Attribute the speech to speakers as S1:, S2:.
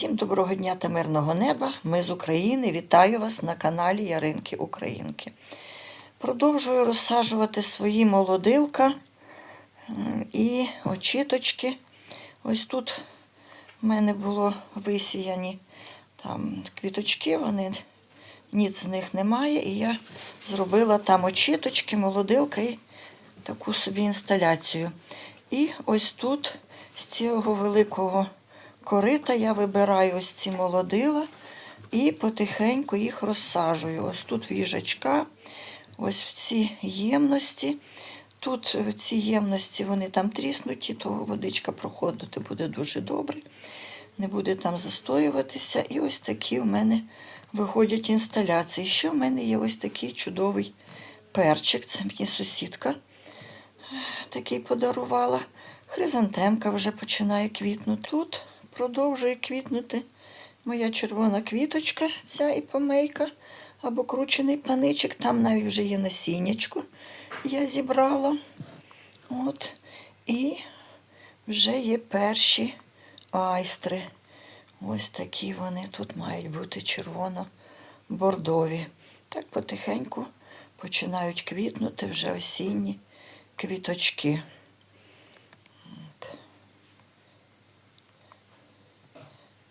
S1: Всім доброго дня та мирного неба. Ми з України. Вітаю вас на каналі Яринки Українки. Продовжую розсаджувати свої молодилка і очіточки. Ось тут в мене було висіяні там квіточки, вони ніц з них немає. І я зробила там очіточки, молодилка і таку собі інсталяцію. І ось тут з цього великого корита я вибираю ось ці молодила і потихеньку їх розсаджую. Ось тут в їжачка, ось в ці ємності. Тут ці ємності вони там тріснуті, то водичка проходити буде дуже добре. Не буде там застоюватися. І ось такі в мене виходять інсталяції. Ще в мене є ось такий чудовий перчик. Це мені сусідка такий подарувала. Хризантемка вже починає квітнути. Тут продовжує квітнути моя червона квіточка, ця іпомейка або кручений паничик. Там навіть вже є насіннячко. Я зібрала. От. І вже є перші айстри. Ось такі вони тут мають бути червоно-бордові. Так потихеньку починають квітнути вже осінні квіточки.